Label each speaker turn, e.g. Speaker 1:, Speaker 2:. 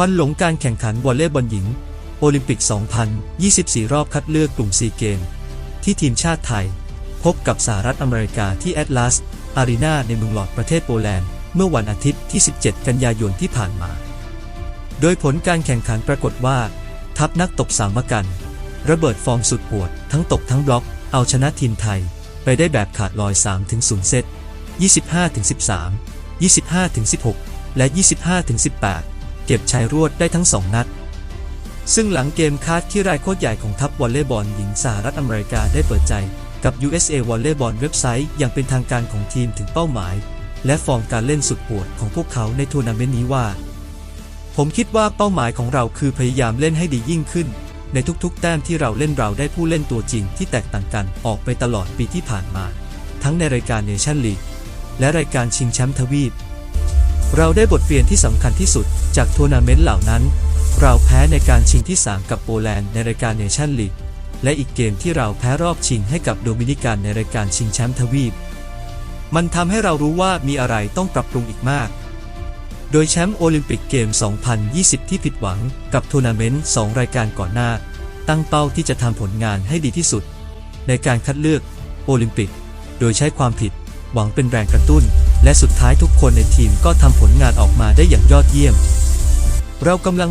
Speaker 1: ควันหลงการแข่งขันวอลเลย์บอลหญิง โอลิมปิก 2024 รอบคัดเลือกกลุ่มซีเกม ที่ทีมชาติไทย พบกับสหรัฐอเมริกาที่แอตลาสอารีนาในเมืองหลอดประเทศโปแลนด์ เมื่อวันอาทิตย์ที่ 17 กันยายนที่ผ่านมา โดยผลการแข่งขันปรากฏว่า ทัพนักตบสามกัน ระเบิดฟอร์มสุดโหดทั้งตบทั้งบล็อก เอาชนะทีมไทย ไปได้แบบขาดลอย 3-0 เซต 25-13 25-16 และ 25-18 เก็บชัยรวดได้ทั้ง2นัด ซึ่งหลังเกมคาดที่รายโคตรใหญ่ของทัพวอลเลย์บอลหญิงสหรัฐอเมริกาได้เปิดใจกับ USA Volleyball เว็บไซต์อย่างเป็นทางการของทีมถึงเป้าหมาย และฟอร์มการเล่นสุดโหดของพวกเขาในทัวร์นาเมนต์นี้ว่า ผมคิดว่าเป้าหมายของเราคือพยายามเล่นให้ดียิ่งขึ้น ในทุกๆ แต้มที่เราเล่นเราได้ผู้เล่นตัวจริงที่แตกต่างกันออกไปตลอดปีที่ผ่านมา ทั้งในรายการเนชั่นลีกและรายการชิงแชมป์ทวีป เราได้บทเรียนที่สำคัญที่สุดจากทัวร์นาเมนต์เหล่านั้น เราแพ้ในการชิงที่ 3 กับโปแลนด์ในรายการเนชั่นลีก และอีกเกมที่เราแพ้รอบชิงให้กับโดมินิกันในรายการชิงแชมป์ทวีป มันทำให้เรารู้ว่ามีอะไรต้องปรับปรุงอีกมาก โดยแชมป์โอลิมปิกเกม 2020 ที่ผิดหวังกับทัวร์นาเมนต์ 2 รายการก่อนหน้า ตั้งเป้าที่จะทำผลงานให้ดีที่สุด ในการคัดเลือกโอลิมปิก โดยใช้ความผิด หวังเป็นแรงกระตุ้น และสุดท้ายทุกคนในทีมก็ทำผลงานออกมาได้อย่างยอดเยี่ยม เรากำลัง